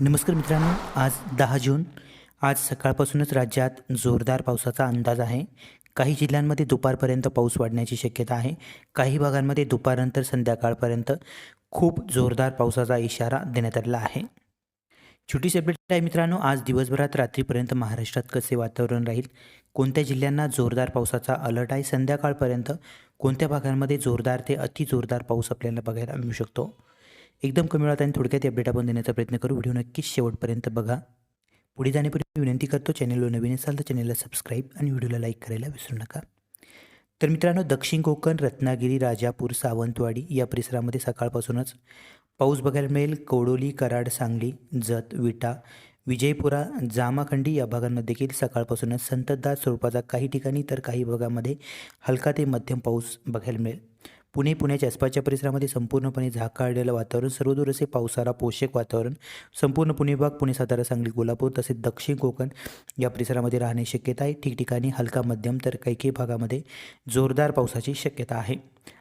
नमस्कार मित्रांनो आज दहा जून. आज सकाळपासूनच राज्यात जोरदार पावसाचा अंदाज आहे. काही जिल्ह्यांमध्ये दुपारपर्यंत पाऊस वाढण्याची शक्यता आहे. काही भागांमध्ये दुपारनंतर संध्याकाळपर्यंत खूप जोरदार पावसाचा इशारा देण्यात आलेला आहे. छोटीशी अपडेट आहे मित्रांनो आज दिवसभरात रात्रीपर्यंत महाराष्ट्रात कसे वातावरण राहील? कोणत्या जिल्ह्यांना जोरदार पावसाचा अलर्ट आहे? संध्याकाळपर्यंत कोणत्या भागांमध्ये जोरदार ते अति जोरदार पाऊस आपल्याला बघायला मिळू शकतो? एकदम कमी वेळात आणि थोडक्यात अपडेट आपण देण्याचा प्रयत्न करू. व्हिडिओ नक्कीच शेवटपर्यंत बघा. पुढे जाण्यापूर्वी विनंती करतो चॅनलवर नवीन असाल तर चॅनलला सबस्क्राईब आणि व्हिडिओला लाईक करायला विसरू नका. तर मित्रांनो दक्षिण कोकण रत्नागिरी राजापूर सावंतवाडी या परिसरामध्ये सकाळपासूनच पाऊस बघायला मिळेल. कोडोली कराड सांगली जत विटा विजयपुरा जामाखंडी या भागांमध्ये देखील सकाळपासूनच संततधार स्वरूपाचा काही ठिकाणी तर काही भागामध्ये हलका ते मध्यम पाऊस बघायला मिळेल. पुणे पुण्याच्या आसपासच्या परिसरामध्ये संपूर्णपणे झाकाळलेलं वातावरण सर्वदूर असे पावसाळा पोषक वातावरण. संपूर्ण पुणे विभाग पुणे सातारा सांगली कोल्हापूर तसेच दक्षिण कोकण या परिसरामध्ये राहण्याची शक्यता आहे. ठिकठिकाणी हलका मध्यम तर काही काही भागामध्ये जोरदार पावसाची शक्यता आहे.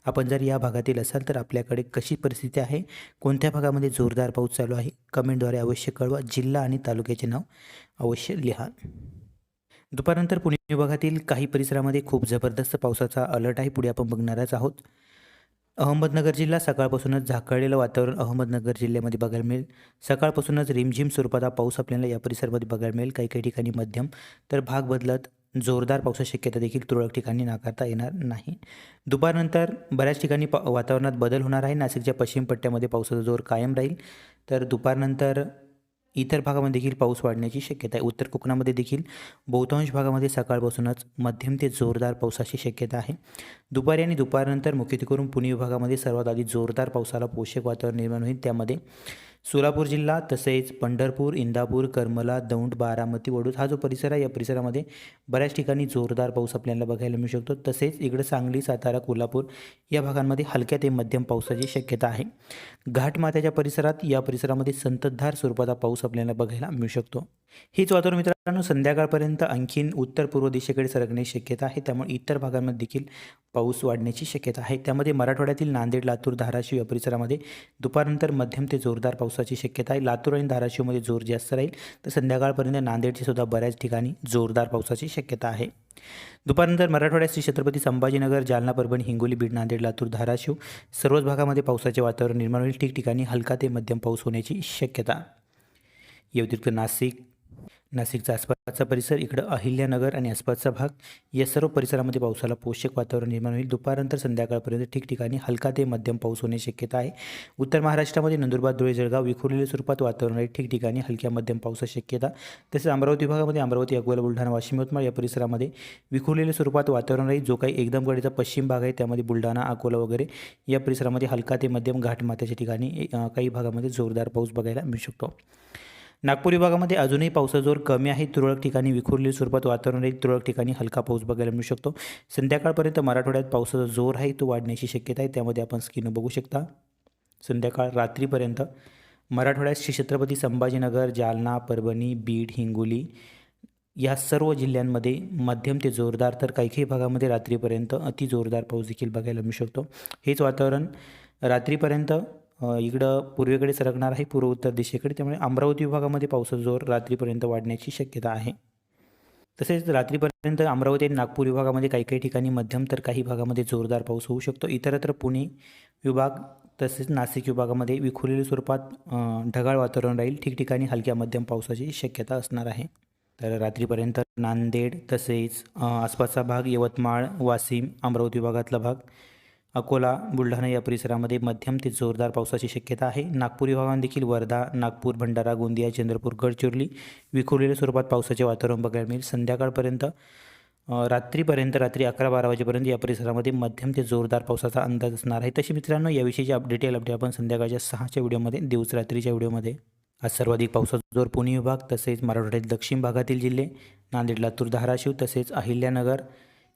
आपण जर या भागातील असाल तर आपल्याकडे कशी परिस्थिती आहे? कोणत्या भागामध्ये जोरदार पाऊस चालू आहे? कमेंटद्वारे अवश्य कळवा. जिल्हा आणि तालुक्याचे नाव अवश्य लिहा. दुपारनंतर पुणे विभागातील काही परिसरामध्ये खूप जबरदस्त पावसाचा अलर्ट आहे. पुढे आपण बघणारच आहोत. अहमदनगर जिल्हा सकाळपासूनच झाकळलेलं वातावरण अहमदनगर जिल्ह्यामध्ये बघायला मिळेल. सकाळपासूनच रिमझिम स्वरूपाचा पाऊस आपल्याला या परिसरामध्ये बघायला मिळेल. काही काही ठिकाणी मध्यम तर भाग बदलत जोरदार पावसाची शक्यता देखील तुरळक ठिकाणी नाकारता येणार नाही. दुपारनंतर बऱ्याच ठिकाणी पा वातावरणात बदल होणार आहे. नाशिकच्या पश्चिम पट्ट्यामध्ये पावसाचा जोर कायम राहील. तर दुपारनंतर इतर भागामध्ये देखील पाऊस वाढण्याची शक्यता आहे. उत्तर कोकणामध्ये देखील बहुतांश भागामध्ये सकाळपासूनच मध्यम ते जोरदार पावसाची शक्यता आहे. दुपारी आणि दुपारनंतर मुख्यत्वे करून पुणे विभागामध्ये सर्वात आधी जोरदार पावसाला पोषक वातावरण निर्माण होईल. त्यामध्ये सोलापूर जिल्हा तसेच पंढरपूर इंदापूर करमला दौंड बारामती वडूज हा जो परिसर आहे या परिसरामध्ये बऱ्याच ठिकाणी जोरदार पाऊस आपल्याला बघायला मिळू शकतो. तसेच इकडं सांगली सातारा कोल्हापूर या भागांमध्ये हलक्या ते मध्यम पावसाची शक्यता आहे. घाटमाथ्याच्या परिसरात या परिसरामध्ये संततधार स्वरूपाचा पाऊस आपल्याला बघायला मिळू शकतो. हेच वातावरण मित्रांनो संध्याकाळपर्यंत आणखीन उत्तर पूर्व दिशेकडे सरकण्याची शक्यता आहे. त्यामुळे इतर भागांमध्ये देखील पाऊस वाढण्याची शक्यता आहे. त्यामध्ये मराठवाड्यातील नांदेड लातूर धाराशिव या परिसरामध्ये दुपारनंतर मध्यम ते जोरदार पावसाची शक्यता आहे. लातूर आणि धाराशिवमध्ये जोर जास्त राहील तर संध्याकाळपर्यंत नांदेडची सुद्धा बऱ्याच ठिकाणी जोरदार पावसाची शक्यता आहे. दुपारनंतर मराठवाड्यात श्री छत्रपती संभाजीनगर जालना परभणी हिंगोली बीड नांदेड लातूर धाराशिव सर्वच भागामध्ये पावसाचे वातावरण निर्माण होईल. ठिकठिकाणी हलका ते मध्यम पाऊस होण्याची शक्यता. या व्यतिरिक्त नाशिक नाशिकचा आसपासचा परिसर इकडं अहिल्यानगर आणि आसपासचा भाग. या सर्व परिसरामध्ये पावसाला पोषक वातावरण निर्माण होईल. दुपारनंतर संध्याकाळपर्यंत ठिकठिकाणी हलका ते मध्यम पाऊस होण्याची शक्यता आहे. उत्तर महाराष्ट्रामध्ये नंदुरबार धुळे जळगाव विखुरलेल्या स्वरूपात वातावरण आहे. ठिकठिकाणी हलक्या मध्यम पावसाची शक्यता. तसेच अमरावती विभागामध्ये अमरावती अकोला बुलढाणा वाशिम यवतमाळ या परिसरामध्ये विखुरलेल्या स्वरूपात वातावरण राहील. जो काही एकदम गडीचा पश्चिम भाग आहे त्यामध्ये बुलढाणा अकोला वगैरे या परिसरामध्ये हलका ते मध्यम घाटमाथ्याच्या ठिकाणी काही भागामध्ये जोरदार पाऊस बघायला मिळू शकतो. नागपूर विभागामध्ये अजूनही पावसाचा जोर कमी आहे. तुरळक ठिकाणी विखुरलेल्या स्वरूपात वातावरण राहील. तुरळक ठिकाणी हलका पाऊस बघायला मिळू शकतो. संध्याकाळपर्यंत मराठवाड्यात पावसाचा जोर आहे. तो वाढण्याची शक्यता आहे. त्यामध्ये आपण स्किन बघू शकता. संध्याकाळ रात्रीपर्यंत मराठवाड्यात श्री छत्रपती संभाजीनगर जालना परभणी बीड हिंगोली या सर्व जिल्ह्यांमध्ये मध्यम ते जोरदार तर काही काही भागामध्ये रात्रीपर्यंत अति जोरदार पाऊस देखील बघायला मिळू शकतो. हेच वातावरण रात्रीपर्यंत इकडं पूर्वेकडे सरकणार आहे पूर्व उत्तर दिशेकडे. त्यामुळे अमरावती विभागामध्ये पावसाचा जोर रात्रीपर्यंत वाढण्याची शक्यता आहे. तसेच रात्रीपर्यंत अमरावती आणि नागपूर विभागामध्ये काही काही ठिकाणी मध्यम तर काही भागामध्ये जोरदार पाऊस होऊ शकतो. इतरत्र पुणे विभाग तसेच नाशिक विभागामध्ये विखुरलेल्या स्वरूपात ढगाळ वातावरण राहील. ठिकठिकाणी हलक्या मध्यम पावसाची शक्यता असणार आहे. तर रात्रीपर्यंत नांदेड तसेच आसपासचा भाग यवतमाळ वाशिम अमरावती विभागातला भाग अकोला बुलढाणा या परिसरामध्ये मध्यम ते जोरदार पावसाची शक्यता आहे. नागपूर विभागात देखील वर्धा नागपूर भंडारा गोंदिया चंद्रपूर गडचिरोली विखुरलेल्या स्वरूपात पावसाचे वातावरण बघायला मिळेल. संध्याकाळपर्यंत रात्रीपर्यंत रात्री अकरा बारा वाजेपर्यंत या परिसरामध्ये मध्यम ते जोरदार पावसाचा अंदाज असणार आहे. तशी मित्रांनो याविषयीची अप डिटेल अपडेट आपण संध्याकाळच्या सहाच्या व्हिडिओमध्ये दिवस रात्रीच्या व्हिडिओमध्ये आज सर्वाधिक पावसाचा जोर पुणे विभाग तसेच मराठवाड्यातील दक्षिण भागातील जिल्हे नांदेड लातूर धाराशिव तसेच अहिल्यानगर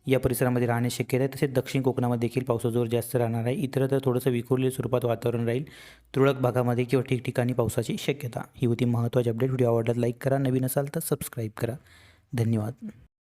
या परिसरामध्ये राहण्याची शक्यता आहे. तसेच दक्षिण कोकणामध्ये देखील पावसाचा जोर जास्त राहणार आहे. इतर तर थोडंसं विखुरलेलं स्वरूपात वातावरण राहील. तुरळक भागामध्ये किंवा ठिकठिकाणी पावसाची शक्यता. ही होती महत्त्वाची अपडेट व्हिडिओ आवडल्यास लाईक करा. नवीन असाल तर सबस्क्राईब करा. धन्यवाद.